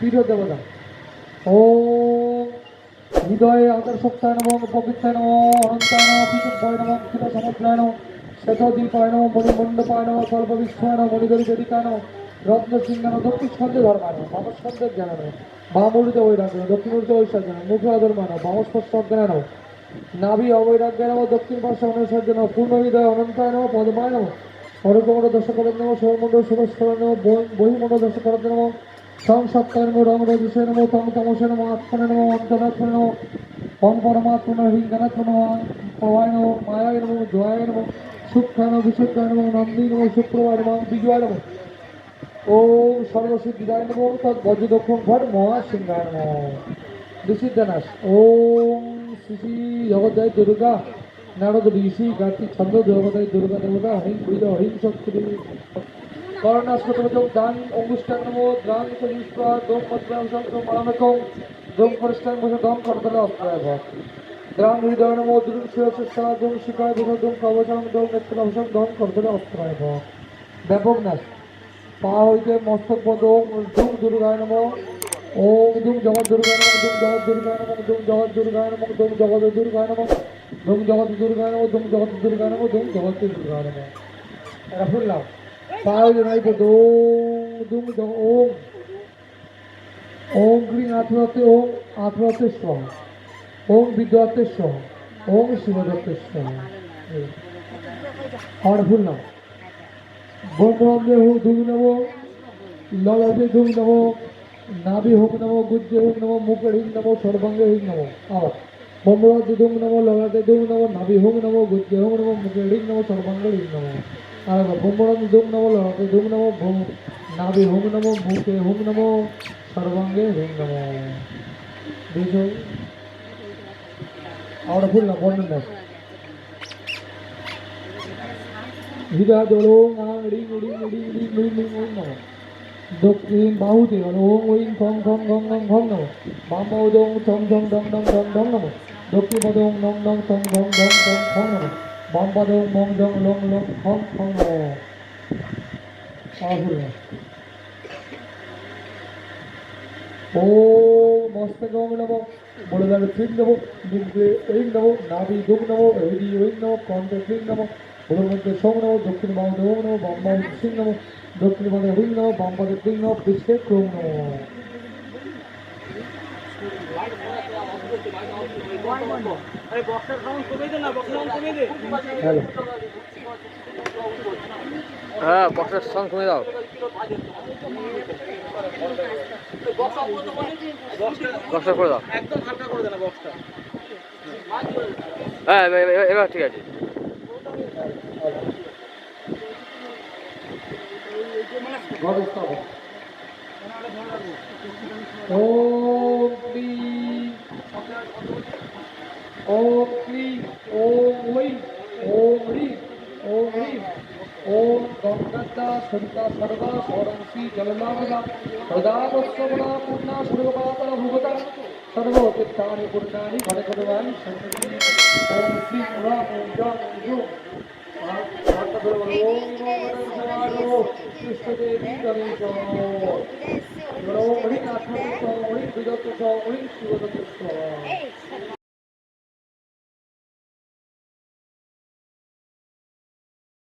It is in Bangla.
পীঠ দেবতা ও, হৃদয়ে আদর্শক্তায় নম পবিত্রায় নম, অনন্তায় নম পীঠভয় নম ক্ষীর সমুদ্রায় নম, শ্বেতদ্বীপায় নম, মণিমণ্ডপায় নম কল্পবিশ্বায় নম মণিদরি বেদিকায় নম রত্ন সিংহান দক্ষিণ ছন্দে ধর্মায় নম জ্ঞান নম বামূর্তে বৈরাগ্য দক্ষিণ উর্তে ঐশ্বর্য নম, মুখে অধর্মায় নম বাম স্পর্শ অজ্ঞান নম, নাভি অবৈরাগ্য নম, দক্ষিণ পার্শ্ব অনুসর্য নম, পূর্ণ হৃদয় অনন্তায় নম, পদমায় নম অনুপমণ্ড দশকরণ নম সৌমণ্ড সুরস্কর নম বহিমণ্ড দশকরণ নম সং সপ্তাহ নম রং রজসে নম তং তমসে নম আত্মনে নম অন্তরাত্মনে ওম পরমাত্মন হিঙ্গনাত্মন প্রভায় নম মায়ায় নম জয়ায় নম সুখায় নম বিশুদ্ধায় নম নন্দী নম শুক্রবার নম বিজয় নম ওম সর্বসিদ্ধিদায় নম তৎ বজ্রদক্ষং ভট মহাসিংহায় নম ওম শ্রী শ্রী দুর্গা, নারদ ঋষি কার্তিক, ছন্দ জগদায় দুর্গা, দেবতা বীর হরিং শক্তি কর্ণাস্পতম দান অঙ্গুষ্টান নমো দ্রাং চলিষ্পা দম মদ্রাং শঙ্খ মরামকং দম পরিষ্কার বসে দম করতলে অস্ত্রায় ভট দ্রাং হৃদয় নমো দুরুং সুরক্ষা দম শিকায় বসে দম দম নেত্র দম করতলে অস্ত্রায় ভট ব্যাপক নাশ পা হইতে মস্তক পদ ধুম দুর্গায় নম ওম ধুম জগৎ দুর্গায় নম ধুম জগৎ দুর্গায় নম ধুম জগৎ দুর্গায় নম ধুম জগৎ দুর্গায় নম ধুম জগৎ দুর্গায় নম ধুম জগৎ দুর্গায় নম ধুম জগৎ দুর্গায় নম এটা শুনলাম নাই পদ ওম ধুম জগ ওম গ্রিং আত্মদত্তে ওম আত্মদত্তে স্বহ ওম বিদ্যাত্তে স্বহ ওম শিবদত্তে স্বহ আমার ভুল নাম ব্রহ্মে হোক ধুম নব ললাটে ধুম নব নাভি হোক নব গুজ্জে হোক নব মুখে হিং নব সর্বাঙ্গে হিং নব আবার ব্রহ্মরাজ্যে ধুম নব ললাটে ধুম নব নাভি হোক নব গুজ্জে হোক নব মুখে হিং নব সর্বাঙ্গে হিং নব আর ব্রহ্মরাজ্যে ধুম নব ললাটে ধুম নব ভূম নাভি হোক নব মুখে হোক নব সর্বাঙ্গে হিং নব বুঝছ আমরা ভুল না বর্ণন না হৃদয় জল ওং আং রিং রিং রিং রিং রিং রিং ওং নম দক্ষিণ বাহুতে হল ওং ওং খং খং খং খং খং নম বাম বাহুতে ওং ছং ছং ডং ডং ডং ডং নম দক্ষিণ পদে ওং নং নং ছং ছং ডং ডং খং নম বাম পদে ওং মং ডং লং লং খং নম আহুর ও মস্তক ওং নম। বড়দার ক্লিং নম মুখে ঐং নম, নাভি দুম নম হৃদি ঐং নম কণ্ঠে ক্লিং নম। ওর মধ্যে সোম নম, দক্ষিণ বাহুতে ওম নম বাম বাহুতে সিং নম, দক্ষিণ পদে হুং নম বাম পদে ক্লিং নম, বিশ্বে ক্রোম নম। হ্যাঁ বক্সের সং কমে দাও। বক্সটা করে দাও। করে হ্যাঁ এবার- ঠিক আছে। ঘরস্থ ওম ক্লিং ওম ঐং ওম হ্রিং ওম হ্রিং ওম গঙ্গা সরিতা সর্বা সরংসি জললাভা সদাবৎসবনা পূর্ণা সর্বপাতন ভুগতা সর্বতীর্থানি পূর্ণানি ঘটকরবাণি সন্ন্যতি ওম শ্রী রাম ওম জুম ওম নমো কৃষ্ণদেবী গণেশ オリンピックとオリンピックとオリンピックと。